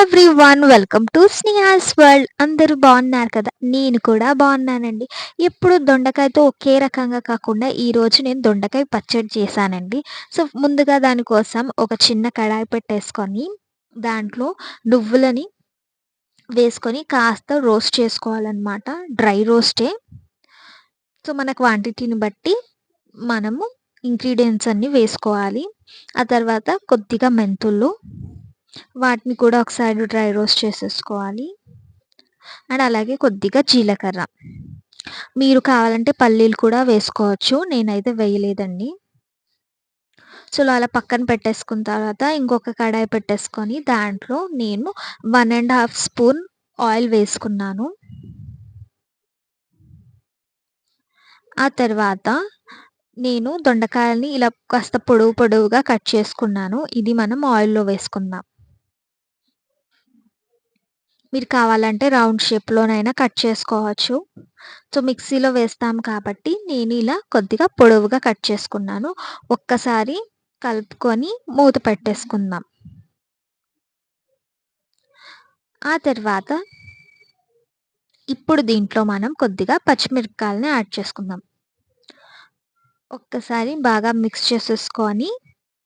Everyone welcome to Sneha's world అందరూ బాగున్నారు కదా? నేను కూడా బాగున్నానండి. ఎప్పుడు దొండకాయతో ఒకే రకంగా కాకుండా ఈరోజు నేను దొండకాయ పచ్చడి చేశానండి. సో ముందుగా దానికోసం ఒక చిన్న కడాయి పెట్టేసుకొని దాంట్లో నువ్వులని వేసుకొని కాస్త రోస్ట్ చేసుకోవాలన్నమాట. డ్రై రోస్టే. సో మన క్వాంటిటీని బట్టి మనము ఇంగ్రీడియంట్స్ అన్నీ వేసుకోవాలి. ఆ తర్వాత కొద్దిగా మెంతులు వాటిని కూడా ఒకసారి డ్రై రోస్ట్ చేసేసుకోవాలి. అండ్ అలాగే కొద్దిగా జీలకర్ర. మీరు కావాలంటే పల్లీలు కూడా వేసుకోవచ్చు. నేనైతే వేయలేదండి. సో అలా పక్కన పెట్టేసుకున్న తర్వాత ఇంకొక కడాయి పెట్టేసుకొని దాంట్లో నేను one and half spoon oil వేసుకున్నాను. ఆ తర్వాత నేను దొండకాయల్ని ఇలా కాస్త పొడవు పొడవుగా కట్ చేసుకున్నాను. ఇది మనం ఆయిల్లో వేసుకుందాం. మీరు కావాలంటే రౌండ్ షేప్లోనైనా కట్ చేసుకోవచ్చు. సో మిక్సీలో వేస్తాం కాబట్టి నేను ఇలా కొద్దిగా పొడవుగా కట్ చేసుకున్నాను. ఒక్కసారి కలుపుకొని మూత పెట్టేసుకుందాం. ఆ తర్వాత ఇప్పుడు దీంట్లో మనం కొద్దిగా పచ్చిమిరపకాయలని యాడ్ చేసుకుందాం. ఒక్కసారి బాగా మిక్స్ చేసేసుకొని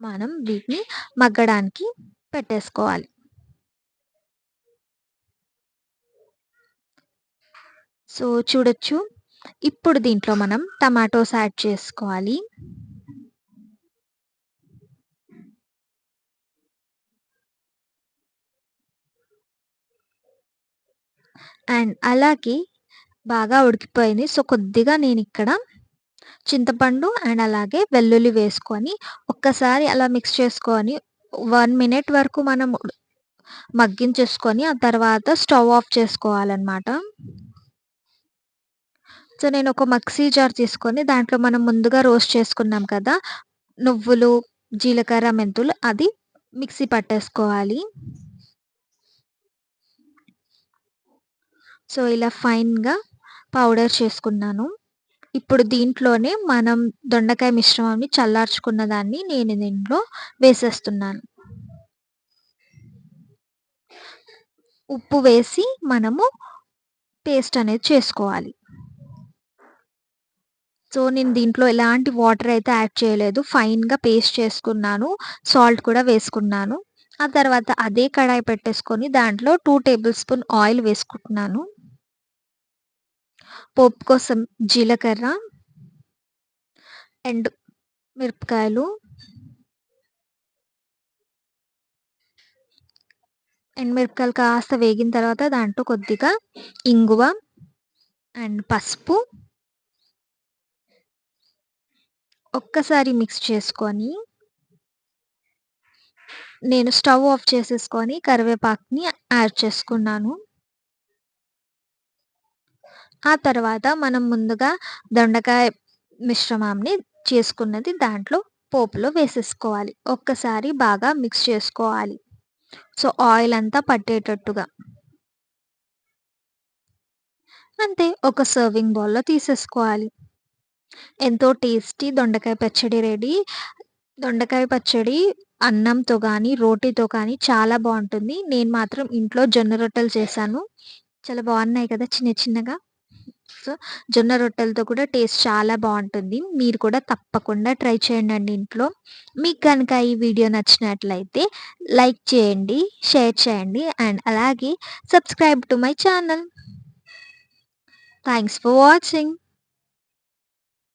మనం వీటిని మగ్గడానికి పెట్టేసుకోవాలి. సో చూడొచ్చు. ఇప్పుడు దీంట్లో మనం టమాటోస్ యాడ్ చేసుకోవాలి. అండ్ అలాగే బాగా ఉడికిపోయింది. సో కొద్దిగా నేను ఇక్కడ చింతపండు అండ్ అలాగే వెల్లుల్లి వేసుకొని ఒక్కసారి అలా మిక్స్ చేసుకొని వన్ మినిట్ వరకు మనం మగ్గించేసుకొని ఆ తర్వాత స్టవ్ ఆఫ్ చేసుకోవాలన్నమాట. సో నేను ఒక మిక్సీ జార్ తీసుకొని దాంట్లో మనం ముందుగా రోస్ట్ చేసుకున్నాం కదా నువ్వులు జీలకర్ర మెంతులు అది మిక్సీ పట్టేసుకోవాలి. సో ఇలా ఫైన్గా పౌడర్ చేసుకున్నాను. ఇప్పుడు దీంట్లోనే మనం దొండకాయ మిశ్రమాన్ని చల్లార్చుకున్న దాన్ని నేను దీంట్లో వేసేస్తున్నాను. ఉప్పు వేసి మనము పేస్ట్ అనేది చేసుకోవాలి. సో నేను దీంట్లో ఎలాంటి వాటర్ అయితే యాడ్ చేయలేదు. ఫైన్గా పేస్ట్ చేసుకున్నాను. సాల్ట్ కూడా వేసుకున్నాను. ఆ తర్వాత అదే కడాయి పెట్టేసుకొని దాంట్లో టూ టేబుల్ స్పూన్ ఆయిల్ వేసుకుంటున్నాను. పోపు కోసం జీలకర్ర అండ్ మిరపకాయలు ఎండుమిరపకాయలు కాస్త వేగిన తర్వాత దాంట్లో కొద్దిగా ఇంగువ అండ్ పసుపు ఒక్కసారి మిక్స్ చేసుకొని నేను స్టవ్ ఆఫ్ చేసేసుకొని కరివేపాకుని యాడ్ చేసుకున్నాను. ఆ తర్వాత మనం ముందుగా దొండకాయ మిశ్రమాన్ని చేసుకున్నది దాంట్లో పోపులో వేసేసుకోవాలి. ఒక్కసారి బాగా మిక్స్ చేసుకోవాలి. సో ఆయిల్ అంతా పట్టేటట్టుగా. అంతే ఒక సర్వింగ్ బౌల్లో తీసేసుకోవాలి. ఎంతో టేస్టీ దొండకాయ పచ్చడి రెడీ. దొండకాయ పచ్చడి అన్నంతో కానీ రోటీతో కానీ చాలా బాగుంటుంది. నేను మాత్రం ఇంట్లో జొన్న రొట్టెలు చేశాను. చాలా బాగున్నాయి కదా చిన్న చిన్నగా. సో జొన్న రొట్టెలతో కూడా టేస్ట్ చాలా బాగుంటుంది. మీరు కూడా తప్పకుండా ట్రై చేయండి అండి ఇంట్లో. మీకు కనుక ఈ వీడియో నచ్చినట్లయితే లైక్ చేయండి షేర్ చేయండి అండ్ అలాగే subscribe to my channel. Thanks for watching.